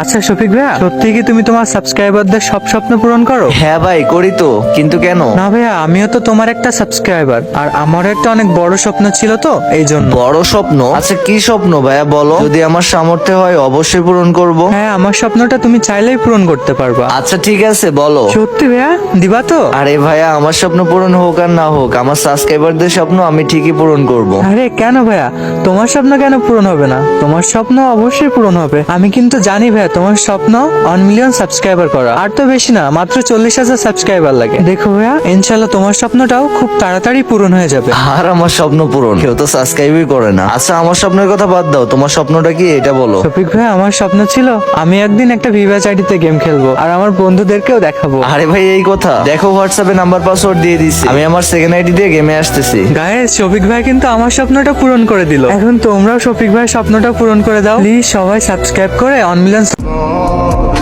আচ্ছা শফিক ভাইয়া সত্যি কি তুমি তোমার সাবস্ক্রাইবারদের সব স্বপ্ন পূরণ করো? হ্যাঁ ভাই করি তো কিন্তু কেন? না ভাইয়া আমিও তো তোমার একটা সাবস্ক্রাইবার আর আমারও একটা অনেক বড় স্বপ্ন ছিল তো এই জন্য। বড় স্বপ্ন? আচ্ছা কি স্বপ্ন ভাইয়া বলো? যদি আমার সামর্থ্য হয় অবশ্যই পূরণ করব। হ্যাঁ আমার স্বপ্নটা তুমি চাইলেই পূরণ করতে পারবা। আচ্ছা ঠিক আছে বলো। সত্যি ভাইয়া? দিবা তো? আরে ভাইয়া আমার স্বপ্ন পূরণ হোক আর না হোক আমার সাবস্ক্রাইবারদের স্বপ্ন আমি ঠিকই পূরণ করব। আরে কেন ভাইয়া? তোমার স্বপ্ন কেন পূরণ হবে না? তোমার স্বপ্ন অবশ্যই পূরণ হবে। আমি কিন্তু জানি ভাইয়া তোমার স্বপ্ন ওয়ান মিলিয়ন সাবস্ক্রাইবার করা। আর তো বেশি না মাত্র চল্লিশ হাজার সাবস্ক্রাইবার লাগে। দেখো ভাইয়া ইনশাল্লাহ তোমার স্বপ্নটাও খুব তাড়াতাড়ি পূরণ হয়ে যাবে। আর আমার স্বপ্ন পূরণ। কেউ তো সাবস্ক্রাইবই করে না। আচ্ছা আমার স্বপ্নের কথা বাদ দাও। তোমার স্বপ্নটা কি? এটা বলো। শফিক ভাই আমার স্বপ্ন ছিল আমি একদিন একটা ভিভা চাইটিতে গেম খেলব আর আমার বন্ধুদেরকেও দেখাবো। আরে ভাই এই কথা। দেখো হোয়াটসঅ্যাপে নাম্বার পাসওয়ার্ড দিয়ে দিছি আমি আমার সেকেন্ড আইডি দিয়ে গেমে আসতেছি। গায়ে শফিক ভাই কিন্তু আমার স্বপ্নটা পূরণ করে দিল। এখন তোমরাও শফিক ভাই স্বপ্নটা পূরণ করে দাও। প্লিজ সবাই সাবস্ক্রাইব করে অন মিলিয়ন Oh.